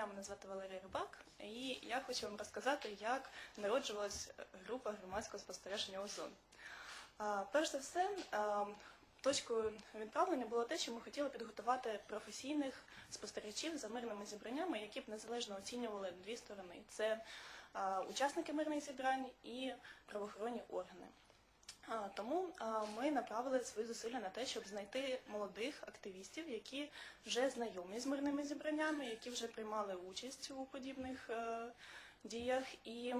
дня, мене звати Валерія Рибак, і я хочу вам розказати, як народжувалась група громадського спостереження ОЗОН. Перш за все, точкою відправлення було те, що ми хотіли підготувати професійних спостерігачів за мирними зібраннями, які б незалежно оцінювали дві сторони: це учасники мирних зібрань і правоохоронні органи. Тому ми направили свої зусилля на те, щоб знайти молодих активістів, які вже знайомі з мирними зібраннями, які вже приймали участь у подібних е, діях, і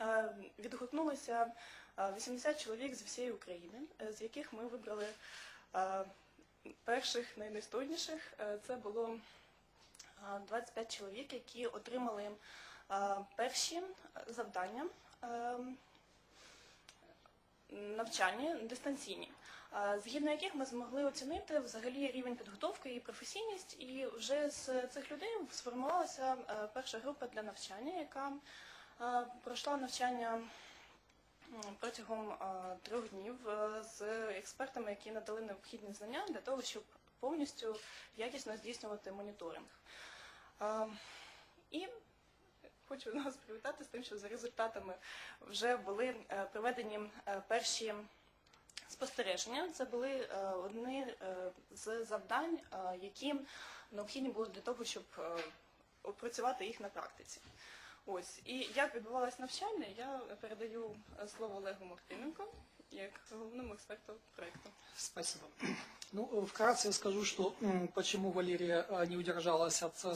е, відгукнулося е, 80 чоловік з всієї України, е, з яких ми вибрали е, перших найдостойніших. Е, Це було е, 25 чоловік, які отримали е, перші завдання. Навчання дистанційні, згідно яких ми змогли оцінити взагалі рівень підготовки і професійність, і вже з цих людей сформувалася е, перша група для навчання, яка е, пройшла навчання протягом е, трьох днів з експертами, які надали необхідні знання для того, щоб повністю якісно здійснювати моніторинг. І хочу нас привітати з тим, що за результатами вже були е, проведені е, перші спостереження. Це були е, одні з завдань, які необхідні були для того, щоб опрацювати їх на практиці. Ось і як відбувалось навчання, я передаю слово Олегу Мартиненко як головному експерту проекту. Спасибо. Ну, э, вкратце я скажу, что почему Валерия а, не удержалась от э,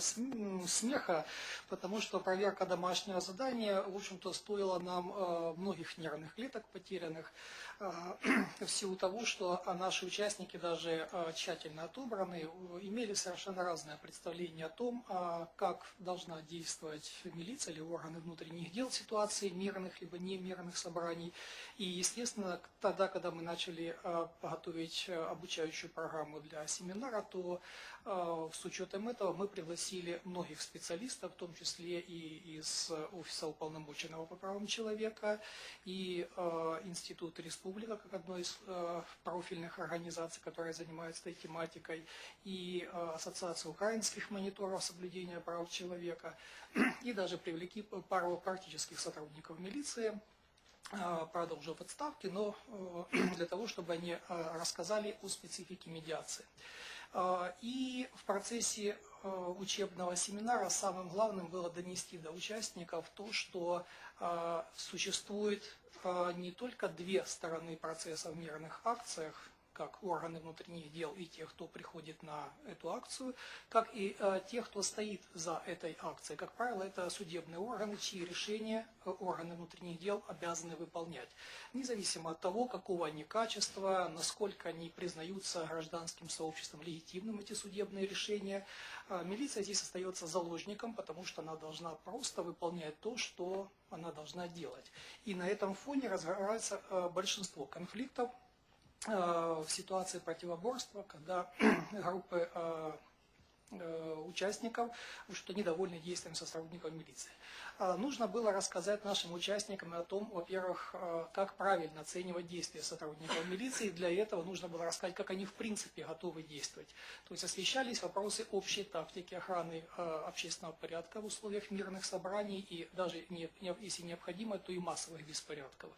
смеха, потому что проверка домашнего задания, в общем-то, стоила нам э, многих нервных клеток потерянных, э, в силу того, что а, наши участники, даже э, тщательно отобранные, э, имели совершенно разное представление о том, а, как должна действовать милиция или органы внутренних дел в ситуации мирных либо немирных собраний. И, естественно, тогда, когда мы начали э, готовить э, обучающую программу для семинара, то с учетом этого мы пригласили многих специалистов, в том числе и из Офиса уполномоченного по правам человека, и э, Институт Республика, как одной из э, профильных организаций, которая занимается этой тематикой, и э, Ассоциация украинских мониторов соблюдения прав человека, и даже привлекли пару практических сотрудников милиции, правда уже в отставке, но э, для того, чтобы они э, рассказали о специфике медиации. Э, И в процессе э, учебного семинара самым главным было донести до участников то, что э, существует не только две стороны процесса в мирных акциях, как органы внутренних дел и тех, кто приходит на эту акцию, как и э, тех, кто стоит за этой акцией. Как правило, это судебные органы, чьи решения э, органы внутренних дел обязаны выполнять. Независимо от того, какого они качества, насколько они признаются гражданским сообществом легитимным, эти судебные решения, э, милиция здесь остается заложником, потому что она должна просто выполнять то, что она должна делать. И на этом фоне разгорается э, большинство конфликтов, в ситуации противоборства, когда группы э, э, участников, что недовольны действием со сотрудников милиции. А, Нужно было рассказать нашим участникам о том, во-первых, э, как правильно оценивать действия сотрудников милиции. Для этого нужно было рассказать, как они в принципе готовы действовать. То есть освещались вопросы общей тактики охраны э, общественного порядка в условиях мирных собраний и даже, если необходимо, то и массовых беспорядков.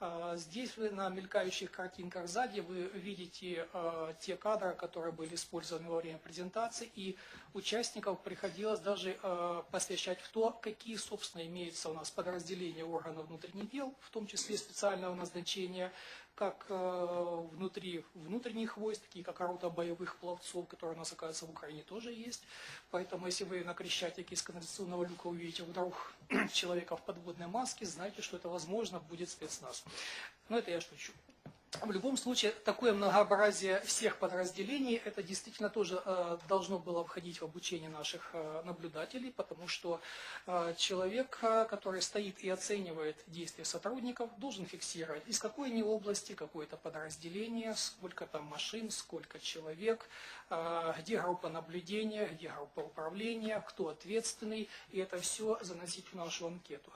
А, Здесь вы на мелькающих картинках сзади вы видите э, те кадры, которые были использованы во время презентации, и участников приходилось даже э, посвящать в то, какие, собственно, имеются у нас подразделения органов внутренних дел, в том числе специального назначения, как э, внутри внутренних войск, такие как рота боевых пловцов, которые у нас, оказывается, в Украине тоже есть. Поэтому, если вы на Крещатике из канализационного люка увидите вдруг человека в подводной маске, знайте, что это, возможно, будет спецназ. Но это я шучу. В любом случае, такое многообразие всех подразделений, это действительно тоже э, должно было входить в обучение наших э, наблюдателей, потому что э, человек, который стоит и оценивает действия сотрудников, должен фиксировать, из какой они области, какое-то подразделение, сколько там машин, сколько человек, где группа наблюдения, где группа управления, кто ответственный, и это все заносить в нашу анкету.